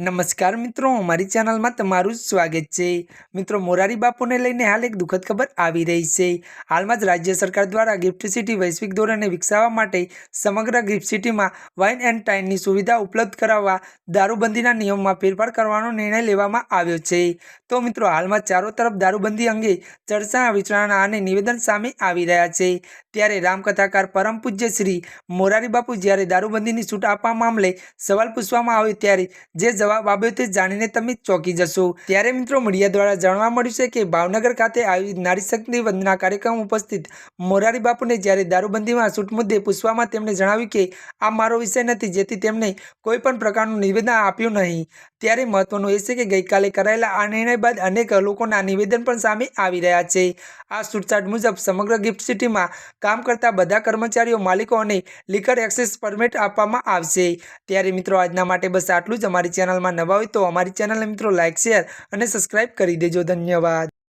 નમસ્કાર મિત્રો, અમારી ચેનલમાં તમારું સ્વાગત છે. મિત્રો, મોરારી બાપુને લઈને હાલ એક દુઃખદ ખબર આવી રહી છે. હાલમાં જ રાજ્ય સરકાર દ્વારા ગિફ્ટ સિટી વૈશ્વિક ધોરણે વિકસાવવા માટે સમગ્ર ગિફ્ટ સિટીમાં વાઇન એન્ડ ટાઇનની સુવિધા ઉપલબ્ધ કરાવવા દારૂબંધીના નિયમમાં ફેરફાર કરવાનો નિર્ણય લેવામાં આવ્યો છે. તો મિત્રો, હાલમાં ચારો તરફ દારૂબંધી અંગે ચર્ચા, વિચારણા અને નિવેદન સામે આવી રહ્યા છે. ત્યારે રામકથાકાર પરમ પૂજ્ય શ્રી મોરારી બાપુ જ્યારે દારૂબંધીની છૂટ આપવા મામલે સવાલ પૂછવામાં આવ્યો ત્યારે જે જવાબ આવ્યો તે જાણીને તમે ચોંકી જશો. ત્યારે મિત્રો, મીડિયા દ્વારા જાણવા મળ્યું છે કે ભાવનગર ખાતે આયોજિત નારી શક્તિ વંદના કાર્યક્રમ ઉપસ્થિત મોરારી બાપુને જ્યારે દારૂબંધીમાં છૂટ મુદ્દે પૂછવામાં તેમણે જણાવ્યું કે, આ મારો વિષય નથી, જેથી તેમણે કોઈપણ પ્રકારનું નિવેદન આપ્યું નહીં. ત્યારે મહત્વનું એ છે કે ગઈકાલે કરાયેલા આ નિર્ણય બાદ અનેક લોકોના નિવેદન પણ સામે આવી રહ્યા છે. આ છૂટછાટ મુજબ સમગ્ર ગિફ્ટ સિટીમાં કામ કરતા બધા કર્મચારીઓ, માલિકો અને લીકર એક્સેસ પરમિટ આપવામાં આવશે. ત્યારે મિત્રો, આજના માટે બસ આટલું જ. અમારી ચેનલમાં નવા હોય તો અમારી ચેનલને મિત્રો લાઇક શેર અને સબસ્ક્રાઇબ કરી દેજો. ધન્યવાદ.